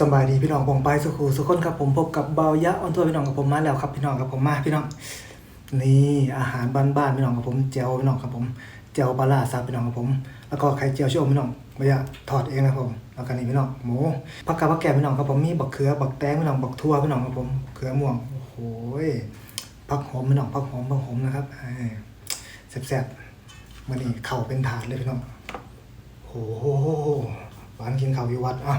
สบายดีพี่น้องผมไปสุขูสุขคนครับผมพบกับเบายะออนทัวร์พี่น้องกับผมมาแล้วครับพี่น้องกับผมมาพี่น้องนี่อาหารบ้านๆพี่น้องกับผมเจียวพี่น้องครับผมเจียวปลาร้าซับพี่น้องกับผม แล้วก็ไข่เจียวชะอมพี่น้องไม่อยากถอดเองนะครับผมแล้วก็นี่พี่น้องหมูผักกาดผักแกงพี่น้องครับผมมีบักเขือบักแตงพี่น้องบักทั่วพี่น้องครับผมเขือม่วงโอ้โหผักหอมพี่น้องผักหอมผักหอมนะครับเอ้ยแซ่บๆมันนี่เข่าเป็นถาดเลยพี่น้องโอ้โหหวานกินเข้าวอยู่วัดอะ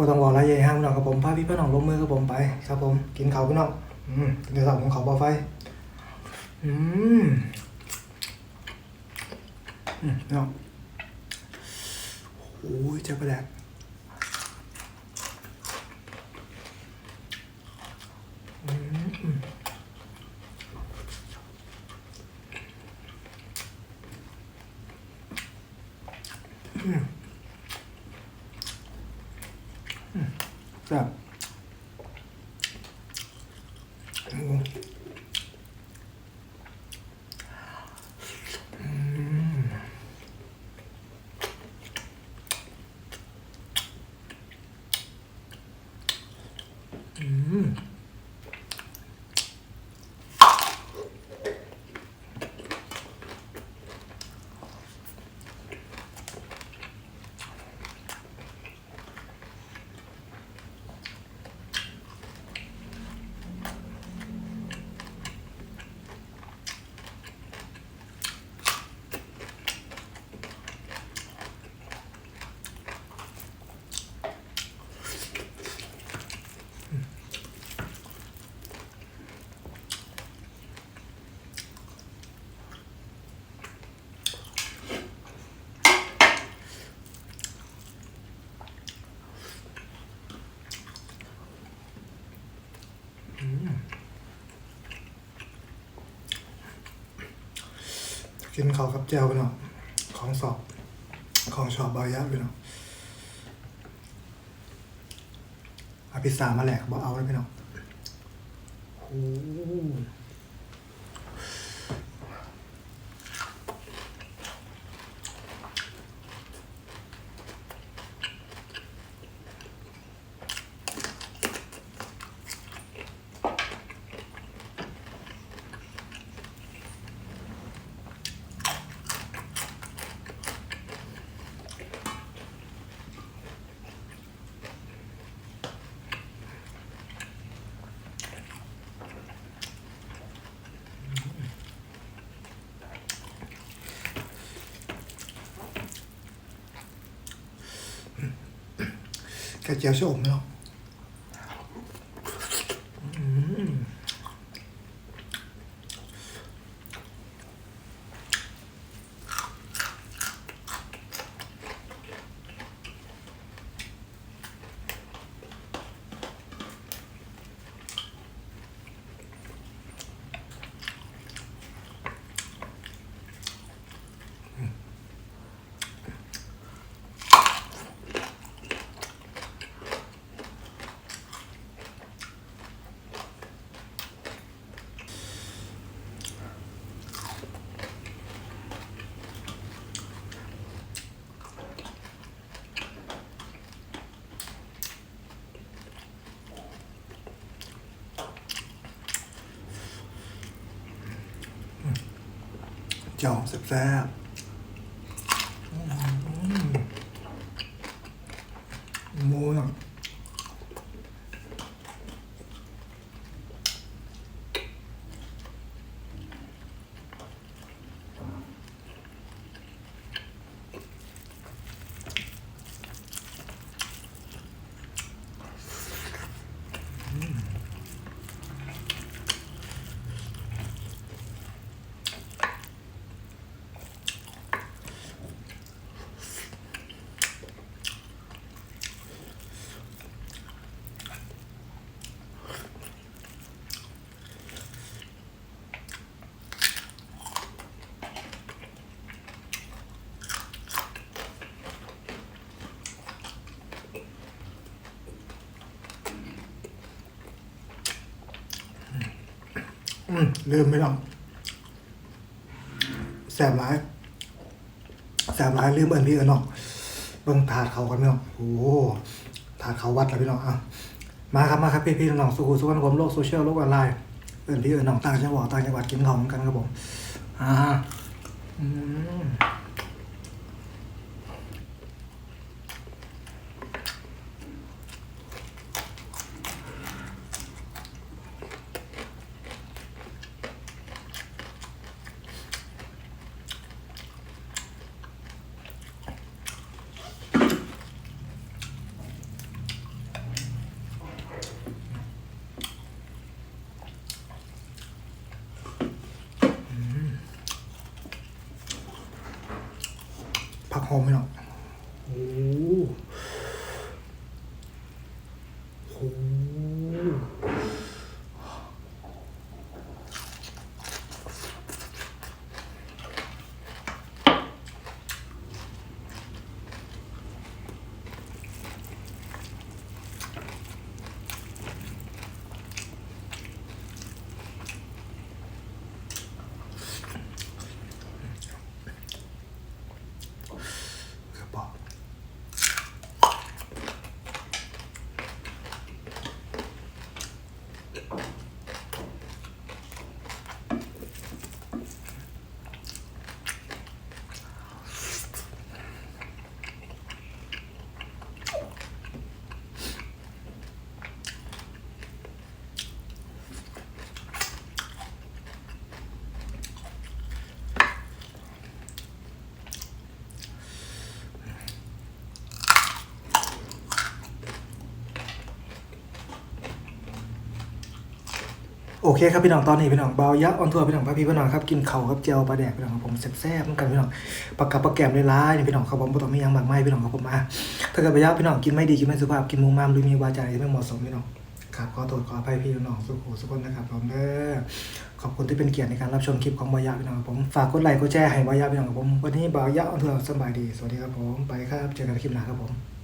บ่ต้องบอกอะไรใหญ่ห้างพี่น้องครับผมพาพี่พี่น้องลงมือกับผมไป ครับผม กินเขาพี่น้องอืมกินข้าวของเขาวบ่อไฟอืมอืมพี่น้องโอ้ยเจ้าประแดกอืม แซ่บโอ้อืม กินข้าวกับเจลไปหน่อยของสอบ ของชอบบายะไปหน่อยอภิสามาแหลกบอกเอาเลยพี่น้อยโอ้ โหไข่เจอมแซ่บๆอืมหมูเนาะ อืมลืมไม่ลองแสบร้ายแสบร้ายลืมเอินพี่เอินเนาะเบิ่งถาดเขากันเนาะโอ้โหถาดเขาวัดแล้วพี่น้องอะมาครับมาครับพี่พี่น้องสุขุสุขนผมโลกโซเชียลโลกออนไลน์เอินพี่เอินน้องต่างจังหวัดต่างจังหวัดกินของกันครับผมอ่าอืม ผักหอมพี่น้อง โอ้ โอเคครับพี่น้องตอนนี้พี่น้องเบายักษ์ออนทัวร์พี่น้องพาพี่พี่น้องครับกินเข่าครับเจียวปลาแดกพี่น้องครับผมแซ่บๆเหมือนกันพี่น้องปลากกับปลาแกมในร้ายนี่พี่น้องครับผมบ่ต้องมียังมากมายพี่น้องครับผมอะถ้าเกิดไปยักษ์พี่น้องกินไม่ดีกินไม่สุภาพกินมุมมามหรือมีวาจาที่ไม่เหมาะสมพี่น้องครับขอโทษขออภัยพี่น้องสุขสุขคนนะครับผมเด้อขอบคุณที่เป็นเกียรติในการรับชมคลิปของบายักษ์พี่น้องครับผมฝากกดไลค์กดแชร์ให้บายักษ์พี่น้องครับผมวันนี้บายักษ์ออนทัวร์สบายดีสวัสดีครับผมไปครับเจอกันในคลิปหน้าครับผม